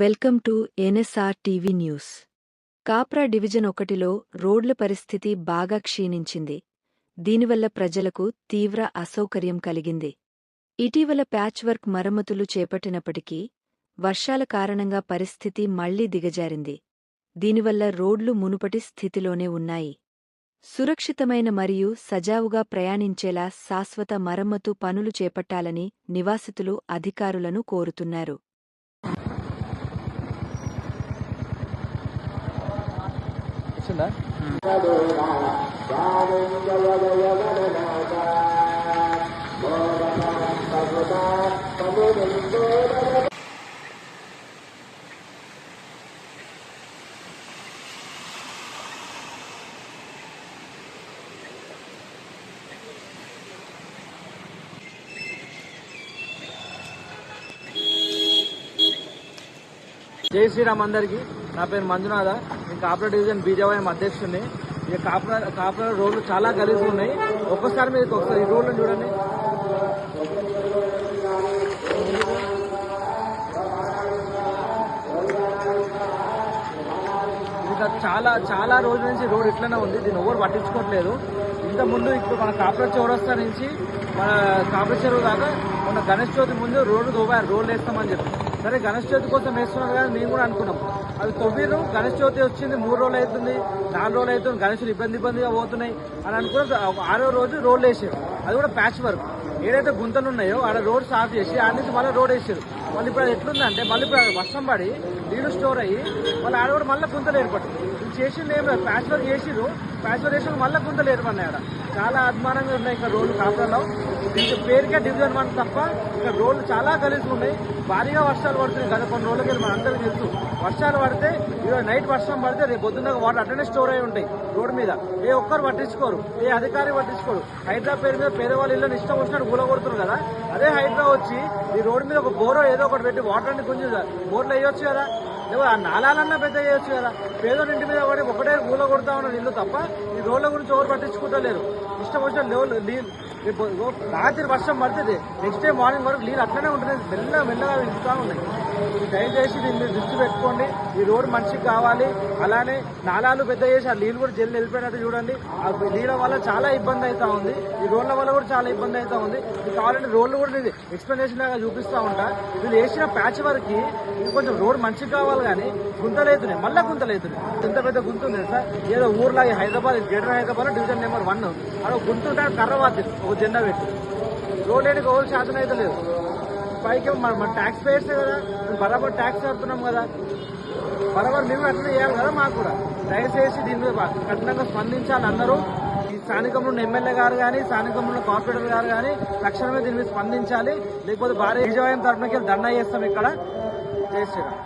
Welcome to NSR TV news. Kapra division ఒకటిలో రోడ్ల పరిస్థితి బాగా క్షీణించింది. దీనివల్ల ప్రజలకు తీవ్ర అసౌకర్యం కలిగింది. ఇటీవల ప్యాచ్ వర్క్ మరమ్మతులు చేపట్టినప్పటికీ వర్షాల కారణంగా పరిస్థితి మళ్ళీ దిగజారింది. దీనివల్ల రోడ్లు మునుపటి స్థితిలోనే ఉన్నాయి. సురక్షితమైన మరియు సజావుగా ప్రయాణించేలా శాశ్వత మరమ్మతు పనులు చేపట్టాలని నివాసితులు అధికారులను కోరుతున్నారు. వచ్చిందా జై శ్రీరామ్ అందరికీ. నా పేరు మంజునాథ. కాపరేట్ డివిజన్ బీజేవైఎం అధ్యక్షుడిని. ఇక కాపురా కాపురా రోడ్లు చాలా గలీజ్ ఉన్నాయి. ఒక్కసారి మీరు ఒకసారి ఈ రోడ్లను చూడండి. ఇంకా చాలా చాలా రోజుల నుంచి రోడ్ ఇట్లనే ఉంది. దీన్ని ఎవరు పట్టించుకోవట్లేదు. ఇంత ముందు ఇప్పుడు మన కాపురా చౌరస్తా నుంచి మన కాపురా చెరువు దాకా మన గణేష్ చవితి ముందు రోడ్డు తోవారు రోడ్లు వేస్తామని చెప్పి. సరే గణేష్ చవితి కోసం వేస్తున్నారు కానీ మేము కూడా అనుకున్నాం. అది తొవ్విరు గణేష్ చవితి వచ్చింది మూడు రోజులు అవుతుంది నాలుగు రోజులు అవుతుంది గణేషులు ఇబ్బంది ఇబ్బందిగా పోతున్నాయి అని అనుకున్న ఆరో రోజు రోడ్లు వేసారు. అది కూడా ప్యాచ్ వర్క్. ఏదైతే గుంతలు ఉన్నాయో ఆడ రోడ్ సాఫ్ చేసి ఆడ నుంచి మళ్ళీ రోడ్ వేసారు. మళ్ళీ ఇప్పుడు అది ఎట్లుందంటే మళ్ళీ ఇప్పుడు వర్షం పడి నీళ్ళు స్టోర్ అయ్యి మళ్ళీ ఆడ కూడా మళ్ళీ గుంతలు ఏర్పడుతుంది ఇది చేసింది ఏం లేదు. ప్యాచ్ వర్క్ చేసిరు ప్యాచ్ వర్క్ చేసిన మళ్ళీ గుంతలు ఏర్పడినాయి ఆడ. చాలా అభిమానంగా ఉన్నాయి ఇక్కడ రోడ్లు కాపురాలో ఇది పేరుకే డివిజన్ వన్ తప్ప ఇక్కడ రోడ్లు చాలా కలిసి ఉన్నాయి. భారీగా వర్షాలు పడుతున్నాయి. గత కొన్ని రోజులకి మన అందరికీ తెలుసు. వర్షాలు పడితే ఈరోజు నైట్ వర్షం పడితే రేపు పొద్దున్న వాటర్ అట్లనే స్టోర్ అయి ఉంటాయి రోడ్డు మీద. ఏ ఒక్కరు పట్టించుకోరు. ఏ అధికారి పట్టించుకోరు. హైడ్రా పేరు మీద పేదవాళ్ళు ఇళ్ళని ఇష్టం వచ్చినట్టు కూలగొడుతున్నారు కదా. అదే హైడ్రా వచ్చి ఈ రోడ్డు మీద ఒక బోరో ఏదో ఒకటి పెట్టి వాటర్ అన్ని కొంచెం బోర్లు వేయొచ్చు కదా. ఆ నాలాలన్నా పెద్ద చేయొచ్చు కదా. పేదోడి ఇంటి మీద ఒకటి ఒకటే కూల కొడతా ఉన్న ఇల్లు తప్ప ఈ రోడ్ల గురించి ఎవరు పట్టించుకుంటలేరు. ఇష్టం వచ్చిన లేవు. నీళ్ళు రాత్రి వర్షం పడుతుంది. నెక్స్ట్ డే మార్నింగ్ వరకు నీళ్ళు అట్లనే ఉంటుంది. మెల్లగా మెల్లగా వెళ్తా ఉన్నాయి దయచేసి దీన్ని మీరు దృష్టి పెట్టుకోండి. ఈ రోడ్డు మనిషికి కావాలి. అలానే నాలాలు పెద్ద చేసి ఆ నీళ్ళు కూడా జల్లు వెళ్ళిపోయినట్టు చూడండి. ఆ నీళ్ళ వల్ల చాలా ఇబ్బంది అవుతా ఉంది. ఈ రోడ్ల వల్ల కూడా చాలా ఇబ్బంది అవుతా ఉంది. ఇది కావాలంటే రోడ్లు కూడా నేను ఎక్స్ప్లెనేషన్ లాగా చూపిస్తా ఉంటా. వీళ్ళు వేసిన ప్యాచ్ వరకు ఇది కొంచెం రోడ్ మంచిగా కావాలి? కానీ గుంతలైతున్నాయి మళ్ళీ గుంతలైతున్నాయి ఎంత పెద్ద గుంత ఉంది సార్ ఏదో ఊర్లాగే Hyderabad greater Hyderabad division number one అక్కడ గుంత ఉంటే కర్ర ఒక జెండా పెట్టి. రోడ్ వేయడానికి ఎవరు శాతం అయితే లేదు. పైకి మన మన ట్యాక్స్ పేయర్సే కదా బరాబర్ ట్యాక్స్ కడుతున్నాం కదా. బరాబర్ మేము అట్లా చేయాలి కదా మాకు కూడా. దయచేసి దీని మీద కఠినంగా స్పందించాలి అందరూ. ఈ స్థానికంలో ఉన్న ఎమ్మెల్యే గారు కానీ స్థానికంలో ఉన్న కార్పొరేటర్ గారు కానీ తక్షణమే దీని మీద స్పందించాలి. లేకపోతే భారీ విజయవాడ తరఫునకి దండ చేస్తాం ఇక్కడ. జై శ్రీరామ్.